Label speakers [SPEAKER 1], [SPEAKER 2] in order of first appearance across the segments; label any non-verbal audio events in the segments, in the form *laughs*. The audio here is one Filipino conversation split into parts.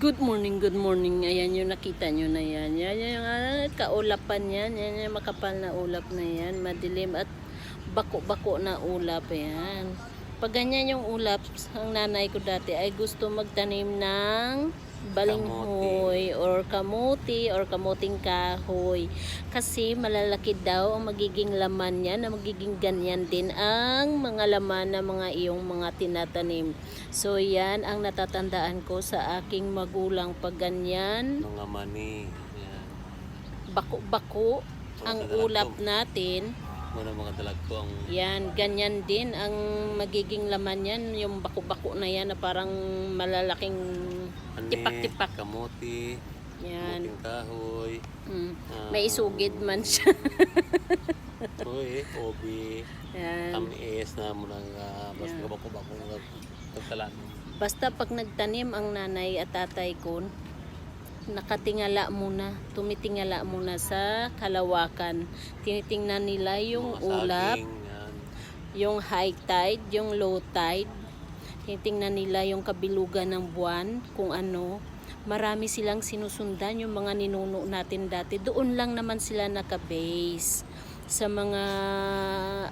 [SPEAKER 1] Good morning, good morning. Ayan yung nakita nyo na yan. Yan yung ah, kaulapan yan. Yan yung makapal na ulap na yan. Madilim at bako-bako na ulap. Ayan. Pag ganyan yung ulap, ang nanay ko dati ay gusto magtanim ng balinghoy or kamuti or kamuting kahoy. Kasi malalaki daw ang magiging laman niya na magiging ganyan din ang mga laman ng mga iyong mga tinatanim. So yan ang natatandaan ko sa aking magulang pag ganyan
[SPEAKER 2] Mga mani.
[SPEAKER 1] Bako-bako ang ulap natin.
[SPEAKER 2] Muna mga dalag ko ang
[SPEAKER 1] Yan, ganyan din ang magiging laman yan, yung bako-bako na yan na parang malalaking
[SPEAKER 2] ani,
[SPEAKER 1] tipak-tipak.
[SPEAKER 2] kamuti,
[SPEAKER 1] Yan.
[SPEAKER 2] kamuting kahoy,
[SPEAKER 1] Mm.
[SPEAKER 2] ah,
[SPEAKER 1] May isugid man siya. *laughs*
[SPEAKER 2] Uy, obi,
[SPEAKER 1] Yan.
[SPEAKER 2] tamis na muna nga mas
[SPEAKER 1] Yan.
[SPEAKER 2] bako-bako nga pagtalan.
[SPEAKER 1] Basta pag nagtanim ang nanay at tatay ko, nakatingala muna, tumitingala muna sa kalawakan. Tinitingnan nila yung
[SPEAKER 2] Mga
[SPEAKER 1] ulap,
[SPEAKER 2] saging,
[SPEAKER 1] yung high tide, yung low tide. Tinitingnan nila yung kabilugan ng buwan, kung ano. Marami silang sinusundan yung mga ninuno natin dati. Doon lang naman sila naka-base sa mga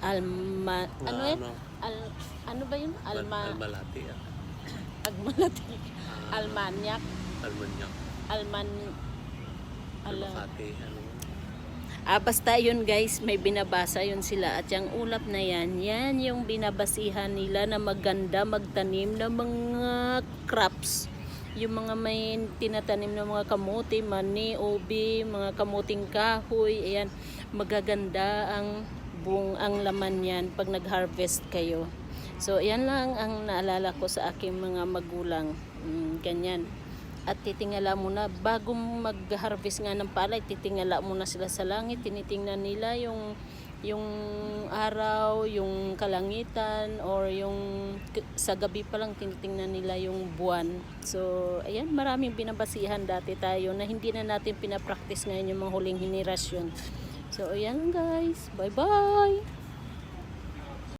[SPEAKER 1] alma...
[SPEAKER 2] Na
[SPEAKER 1] Ano yan? Al, ano ba yun? Alma...
[SPEAKER 2] Almalati. ah.
[SPEAKER 1] Agmalati.
[SPEAKER 2] Ah,
[SPEAKER 1] Almanyak.
[SPEAKER 2] Almanyak.
[SPEAKER 1] Alman... Ala,
[SPEAKER 2] Almakati. Ano?
[SPEAKER 1] Ah, basta yun guys, may binabasa yun sila. At yung ulap na yan, yan yung binabasihan nila na maganda magtanim ng mga crops. Yung mga may tinatanim ng mga kamuti, mani, ubi, mga kamuting kahoy, ayan, magaganda ang buong ang laman yan pag nag-harvest kayo. So, yan lang ang naalala ko sa aking mga magulang. Mm, ganyan. At titingala muna, bago mag-harvest nga ng palay, titingala muna sila sa langit, tinitingnan nila yung yung araw, yung kalangitan, or yung sa gabi pa lang tinitingnan nila yung buwan. So, ayan, maraming binabasihan dati tayo na hindi na natin pinapractice ngayon yung mga huling henerasyon. So, ayan guys. Bye-bye!